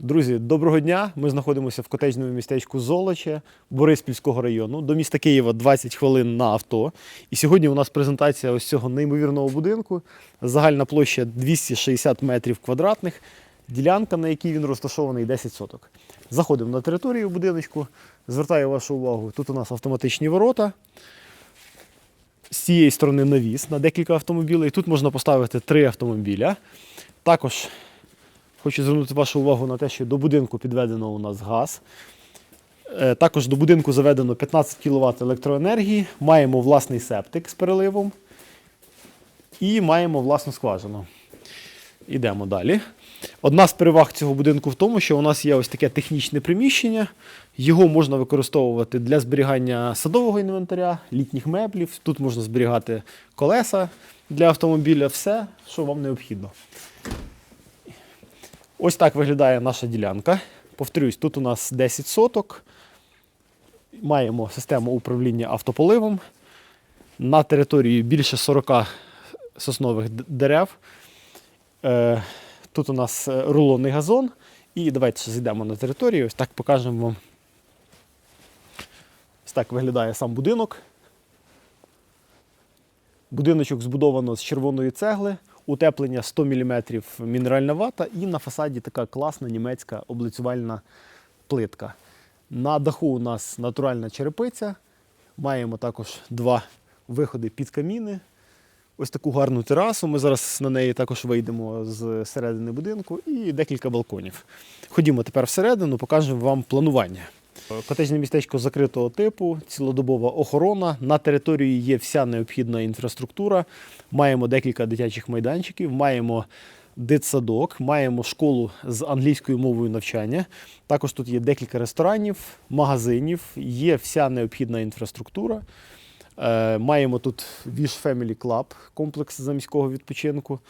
Друзі, доброго дня. Ми знаходимося в котеджному містечку Золоче Бориспільського району. До міста Києва 20 хвилин на авто. І сьогодні у нас презентація ось цього неймовірного будинку. Загальна площа 260 метрів квадратних. Ділянка, на якій він розташований, 10 соток. Заходимо на територію будиночку. Звертаю вашу увагу, тут у нас автоматичні ворота. З цієї сторони навіс на декілька автомобілів. Тут можна поставити три автомобіля. Також Хочу звернути вашу увагу на те, що до будинку підведено у нас газ. Е, Також до будинку заведено 15 кВт електроенергії. Маємо власний септик з переливом і маємо власну скважину. Ідемо далі. Одна з переваг цього будинку в тому, що у нас є ось таке технічне приміщення. Його можна використовувати для зберігання садового інвентаря, літніх меблів. Тут можна зберігати колеса для автомобіля, все, що вам необхідно. Ось так виглядає наша ділянка. Повторюсь, тут у нас 10 соток. Маємо систему управління автополивом. На території більше 40 соснових дерев. Е, Тут у нас е, рулонний газон. І давайте ще зайдемо на територію. Ось так покажемо вам. Ось так виглядає сам будинок. Будиночок збудовано з червоної цегли, утеплення 100 мм мінеральна вата і на фасаді така класна німецька облицювальна плитка. На даху у нас натуральна черепиця. Маємо також два виходи під каміни. Ось таку гарну терасу. Ми зараз на неї також вийдемо з середини будинку і декілька балконів. Ходімо тепер всередину, покажемо вам планування. Котежне містечко закритого типу, цілодобова охорона. На території є вся необхідна інфраструктура. Маємо декілька дитячих майданчиків, маємо дитсадок, маємо школу з англійською мовою навчання. Також тут є декілька ресторанів, магазинів, є вся необхідна інфраструктура. Е, Маємо тут Wish Family Club, комплекс заміського відпочинку.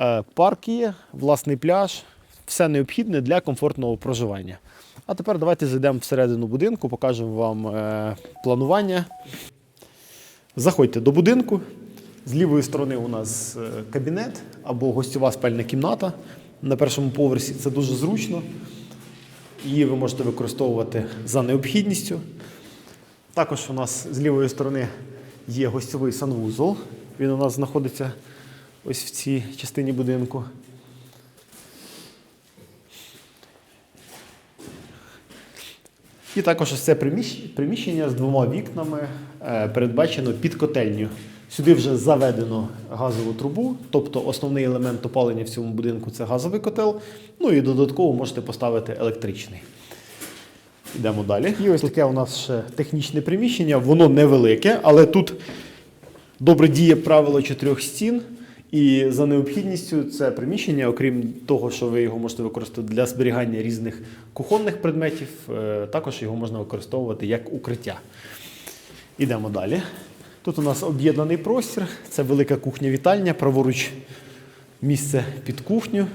Е, Парк є, власний пляж, все необхідне для комфортного проживання. А тепер давайте зайдемо всередину будинку, покажемо вам е, планування. Заходьте до будинку. З лівої сторони у нас е, кабінет або гостьова спальня кімната. На першому поверсі це дуже зручно. Її ви можете використовувати за необхідністю. Також у нас з лівої сторони є гостьовий санвузол. Він у нас знаходиться ось в цій частині будинку. І також ось це приміщення з двома вікнами е, передбачено під котельню. Сюди вже заведено газову трубу, тобто основний елемент опалення в цьому будинку це газовий котел. Ну і додатково можете поставити електричний. Йдемо далі. І ось таке у нас ще технічне приміщення. Воно невелике, але тут добре діє правило чотирьох стін. І за необхідністю це приміщення, окрім того, що ви його можете використовувати для зберігання різних кухонних предметів, е, також його можна використовувати як укриття. Ідемо далі. Тут у нас об'єднаний простір, це велика кухня-вітальня, праворуч місце під кухню.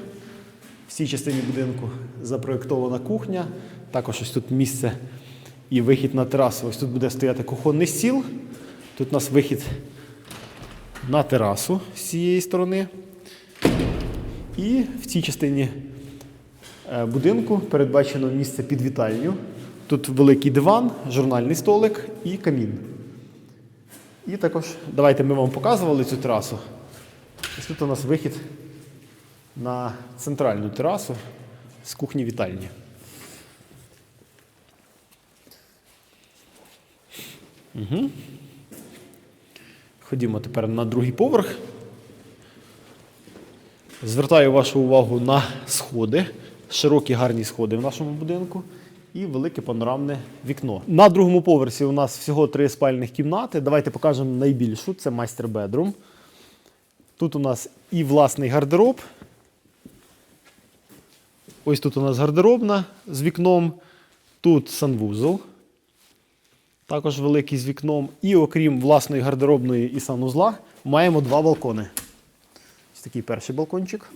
В цій частині будинку запроєктована кухня. Також ось тут місце і вихід на терасу. Ось тут буде стояти кухонний стіл. Тут у нас вихід на терасу з цієї сторони. І в цій частині е, будинку передбачено місце під вітальню. Тут великий диван, журнальний столик і камін. І також давайте ми вам показували цю терасу. Ось тут у нас вихід на центральну терасу з кухні вітальні. Угу. Ходімо тепер на другий поверх. Звертаю вашу увагу на сходи, широкі гарні сходи в нашому будинку і велике панорамне вікно. На другому поверсі у нас всього три спальних кімнати. Давайте покажемо найбільшу це майстер бедрум. Тут у нас і власний гардероб. Ось тут у нас гардеробна з вікном. Тут санвузол. Також великий з вікном. І окрім власної гардеробної і санузла, маємо два балкони. Ось такий перший балкончик.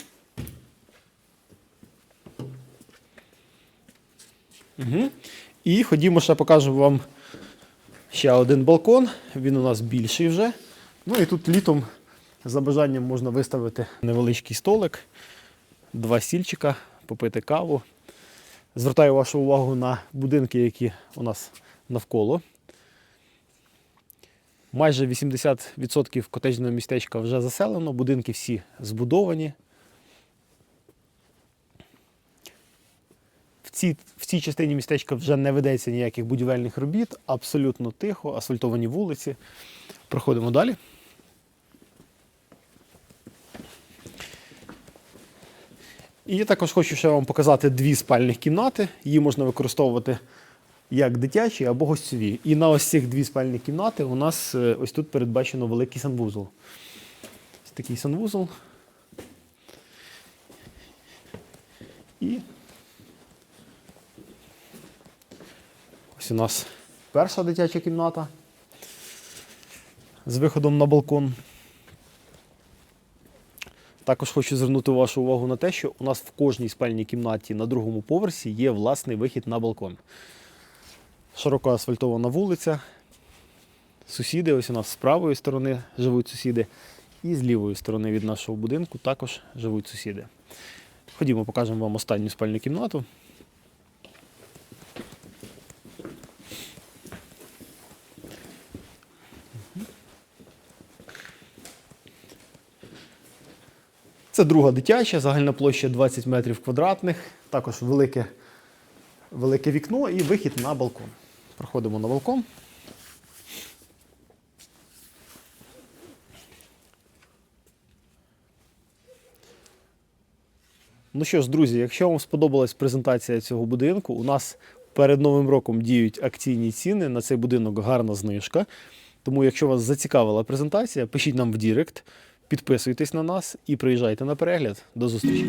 Угу. І ходімо ще покажу вам ще один балкон. Він у нас більший вже. Ну і тут літом за бажанням можна виставити невеличкий столик, два стільчика, попити каву. Звертаю вашу увагу на будинки, які у нас навколо. Майже 80% котеджного містечка вже заселено, будинки всі збудовані. В цій, в цій частині містечка вже не ведеться ніяких будівельних робіт, абсолютно тихо, асфальтовані вулиці. Проходимо далі. І я також хочу ще вам показати дві спальних кімнати. Її можна використовувати як дитячі або гостьові. І на ось цих дві спальні кімнати у нас е, ось тут передбачено великий санвузол. Ось такий санвузол. І ось у нас перша дитяча кімната з виходом на балкон. Також хочу звернути вашу увагу на те, що у нас в кожній спальній кімнаті на другому поверсі є власний вихід на балкон. Широко асфальтована вулиця. Сусіди, ось у нас з правої сторони живуть сусіди, і з лівої сторони від нашого будинку також живуть сусіди. Ходімо, покажемо вам останню спальню кімнату. Це друга дитяча, загальна площа 20 метрів квадратних, також велике, велике вікно і вихід на балкон. Проходимо на балкон. Ну що ж, друзі, якщо вам сподобалась презентація цього будинку, у нас перед Новим роком діють акційні ціни. На цей будинок гарна знижка. Тому, якщо вас зацікавила презентація, пишіть нам в Дірект, підписуйтесь на нас і приїжджайте на перегляд. До зустрічі!